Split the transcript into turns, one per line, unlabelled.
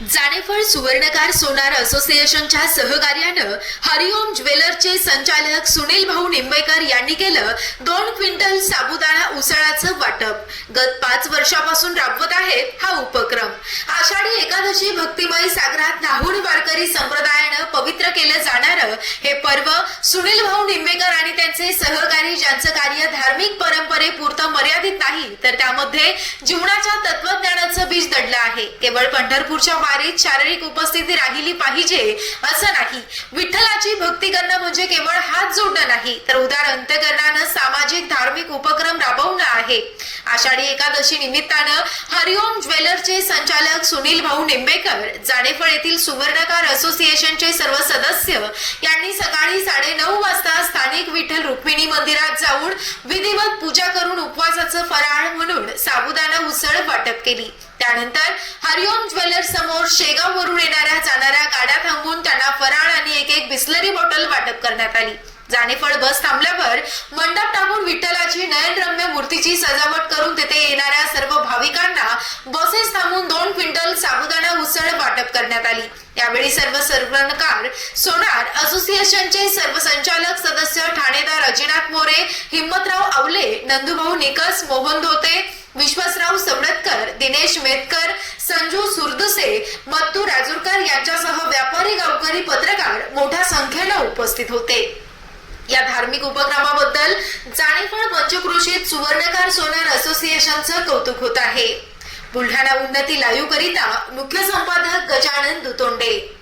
सुवर्णकार सोनार असोसिएशनच्या सहकार्यानं हरिओम ज्वेलरचे संचालक सुनील भाऊ निंबेकर यांनी केलं दोन क्विंटल साबुदाणा उसळाचं वाटप. गत पाच वर्षापासून राबवत आहेत हा उपक्रम. आषाढी एकादशी भक्तिमय सागरात नाहूर वारकरी संप्रदायानं पवित्र केलं जाणारं हे पर्व सुनील भाऊ निंबेकर आणि त्यांचे सहकारी ज्यांचं कार्य धार्मिक परंपरेपुरतं मर्यादित नाही तर त्यामध्ये जीवनाच्या तत्वज्ञानाचं बीज दडलं आहे. केवळ पंढरपूरच्या वारीत शारीरिक उपस्थिती राहिली पाहिजे असं नाही. विठ्ठलाची भक्ती करणं म्हणजे केवळ हात जोडणं नाही तर उदार अंत्यकरणानं सामाजिक धार्मिक उपक्रम राबवणं आहे. आषाढी एकादशी निमित्तानं हरिओम ज्वेलरचे संचालक सुनील भाऊ निंबेकर जाडेफळ येथील सुवर्णकार असोसिएशनचे सर्व सदस्य यांनी सकाळी साडे नऊ वाजता स्थानिक विठ्ठल रुक्मिणी मंदिरात जाऊन विधिवत पूजा करून उपवासाचं फराळ म्हणून साबुदाणा उसळ वाटप केली. त्यानंतर हरिओम ज्वेलर्स समोर शेगाव वरून येणाऱ्या जाणाऱ्या गाड्या थांबवून त्यांना फराळ आणि एक एक बिस्लरी बॉटल वाटप करण्यात आली. जाणेफळ बस थांबल्यावर मंडप टाकून विठ्ठलाची नयनरम्य मूर्तीची सजावट करून तिथे येणाऱ्या सर्व भाविकांना बसेस थांबून दोन क्विंटल साबुदाणा करण्यात आली. यावेळी सर्व सर्वणकार सोनार असोसिएशनचे सर्व संचालक सदस्य ठाणेदार अजिनाथ मोरे हिम्मतराव आवले नंदुभाऊ निकस मोहन धोते विश्वासराव सवडतकर दिनेश मेतकर संजू सुरदुसे मत्तू राजूरकर यांच्यासह व्यापारी गावकरी पत्रकार मोठ्या संख्येनं उपस्थित होते. या धार्मिक उपक्रमाबद्दल जाणीवळ पंचकृषीत सुवर्णकार सोनार असोसिएशनचं कौतुक होत आहे. बुलढाणा उन्नती लाईव्ह करिता मुख्य संपादक गजानन दुतोंडे.